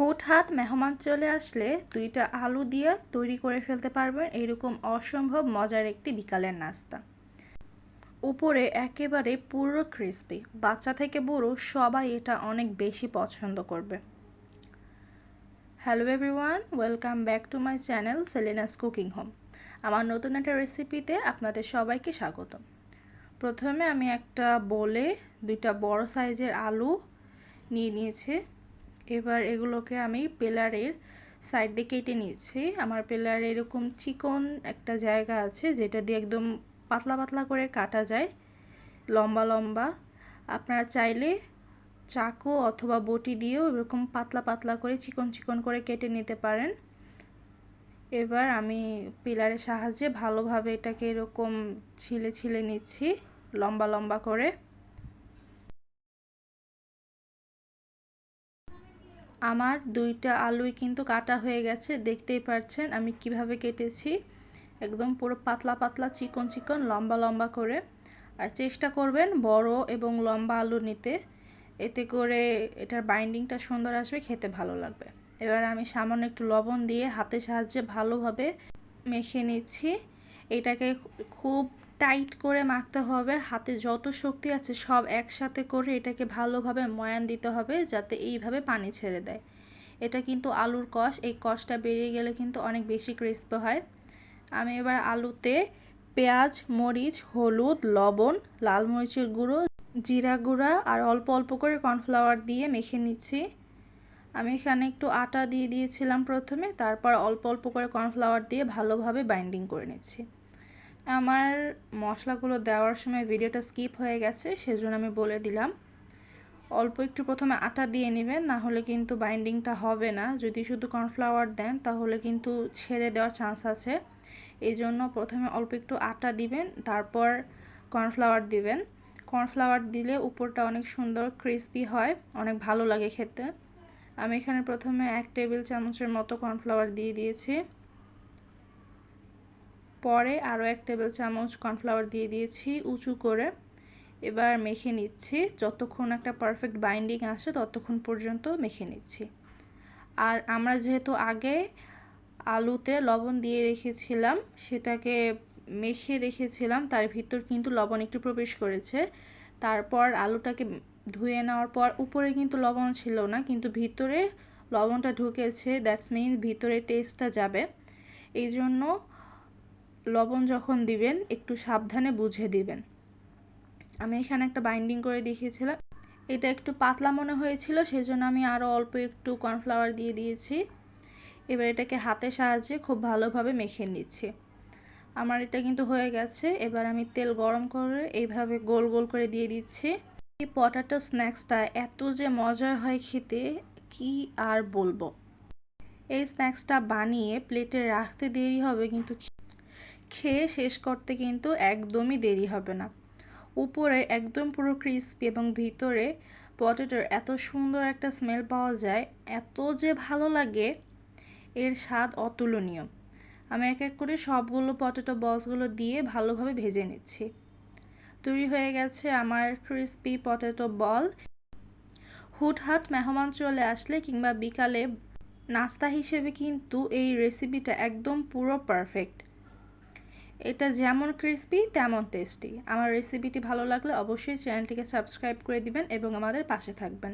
হুটহাট মেহমান চলে আসলে দুইটা আলু দিয়ে তৈরি করে ফেলতে পারবেন এরকম অসম্ভব মজার একটি বিকালের নাস্তা। উপরে একেবারে পুরো ক্রিস্পি বাচ্চা থেকে বুড়ো সবাই এটা অনেক বেশি পছন্দ করবে। Hello everyone welcome back to my channel Selina's cooking home আমার নতুন একটা রেসিপিতে আপনাদের সবাইকে স্বাগত প্রথমে আমি একটা বলে দুইটা বড় সাইজের আলু নিয়ে নিয়েছি। এবার এগুলোকে আমি পেলারের সাইড দিয়ে কেটে নিয়েছি আমার পেলারে এরকম চিকন একটা জায়গা আছে, যেটা দিয়ে একদম পাতলা পাতলা করে কাটা যায়, লম্বা লম্বা। আপনারা চাইলে চাকু অথবা বটি দিয়েও এরকম পাতলা পাতলা করে চিকন চিকন করে কেটে নিতে পারেন। এবার আমি পিলারের সাহায্যে ভালোভাবে এটাকে এরকম ছিলে ছিলে নিচ্ছি, লম্বা লম্বা করে। আমার দুইটা আলুই কিন্তু কাটা হয়ে গেছে, দেখতেই পাচ্ছেন আমি কীভাবে কেটেছি। একদম পুরো পাতলা পাতলা চিকন চিকন, লম্বা লম্বা করে। আর চেষ্টা করবেন বড় এবং লম্বা আলু নিতে। এতে করে এটার বাইন্ডিংটা সুন্দর আসবে, খেতে ভালো লাগবে। এবার আমি সামান্য একটু লবণ দিয়ে হাতের সাহায্যে ভালোভাবে মেখে নিচ্ছি। এটাকে খুব টাইট করে মাখতে হবে। হাতে যত শক্তি আছে সব একসাথে করে এটাকে ভালোভাবে ময়ান দিতে হবে যাতে এইভাবে পানি ছেড়ে দেয়। এটা কিন্তু আলুর কষ। এই কষটা বেরিয়ে গেলে কিন্তু অনেক বেশি ক্রিস্প হয়। আমি এবার আলুতে পেঁয়াজ, মরিচ, হলুদ, লবণ, লাল মরিচের গুঁড়ো, জিরা গুঁড়া আর অল্প অল্প করে কর্নফ্লাওয়ার দিয়ে মেখে নিচ্ছি। আমি এখানে একটু আটা দিয়ে দিয়েছিলাম প্রথমে, তারপর অল্প অল্প করে কর্নফ্লাওয়ার দিয়ে ভালোভাবে বাইন্ডিং করে নিচ্ছি। আমার মশলাগুলো দেওয়ার সময় ভিডিওটা স্কিপ হয়ে গেছে, সেজন্য আমি বলে দিলাম। অল্প একটু প্রথমে আটা দিয়ে নেবেন, না হলে কিন্তু বাইন্ডিংটা হবে না। যদি শুধু কর্নফ্লাওয়ার দেন, তাহলে কিন্তু ছেড়ে দেওয়ার চান্স আছে। এই জন্য প্রথমে অল্প একটু আটা দিবেন, তারপর কর্নফ্লাওয়ার দিবেন। কর্নফ্লাওয়ার দিলে উপরটা অনেক সুন্দর ক্রিসপি হয়, অনেক ভালো লাগে খেতে। আমি এখানে প্রথমে এক টেবিল চামচের মতো কর্নফ্লাওয়ার দিয়ে দিয়েছি। পরে আরও এক টেবিল চামচ কর্নফ্লাওয়ার দিয়ে দিয়েছি, উঁচু করে। এবার মেখে নিচ্ছি। যতক্ষণ একটা পারফেক্ট বাইন্ডিং আসে, ততক্ষণ পর্যন্ত মেখে নিচ্ছি। আর আমরা যেহেতু আগে আলুতে লবণ দিয়ে রেখেছিলাম, সেটাকে মেখে রেখেছিলাম, তার ভিতর কিন্তু লবণ একটু প্রবেশ করেছে। তারপর আলুটাকে ধুয়ে নেওয়ার পর উপরে কিন্তু লবণ ছিল না, কিন্তু ভিতরে লবণটা ঢুকেছে, দ্যাটস মিন ভিতরে টেস্টটা যাবে। এই জন্য লবণ যখন দিবেন, একটু সাবধানে বুঝে দিবেন। আমি এখানে একটা বাইন্ডিং করে দেখিয়েছিলাম। এটা একটু পাতলা মনে হয়েছিল, সেজন্য আমি আরও অল্প একটু কর্নফ্লাওয়ার দিয়ে দিয়েছি। এবার এটাকে হাতের সাহায্যে খুব ভালোভাবে মেখে নিচ্ছি। আমার এটা কিন্তু হয়ে গেছে। এবার আমি তেল গরম করে এইভাবে গোল গোল করে দিয়ে দিচ্ছি। এই পটাটো স্ন্যাক্সটা এত যে মজা হয় খেতে, কি আর বলব? এই স্ন্যাক্সটা বানিয়ে প্লেটে রাখতে দেরি হবে, কিন্তু খেয়ে শেষ করতে কিন্তু একদমই দেরি হবে না। উপরে একদম পুরো ক্রিস্পি এবং ভিতরে পটেটোর এত সুন্দর একটা স্মেল পাওয়া যায়, এত যে ভালো লাগে, এর স্বাদ অতুলনীয়। আমি এক এক করে সবগুলো পটেটো বলসগুলো দিয়ে ভালোভাবে ভেজে নিচ্ছি। তৈরি হয়ে গেছে আমার ক্রিস্পি পটেটো বল হুটহাট মেহমান চলে আসলে কিংবা বিকালে নাস্তা হিসেবে কিন্তু এই রেসিপিটা একদম পুরো পারফেক্ট এটা যেমন ক্রিসপি তেমন টেস্টি আমার রেসিপিটি ভালো লাগলে অবশ্যই চ্যানেলটিকে সাবস্ক্রাইব করে দিবেন এবং আমাদের পাশে থাকবেন।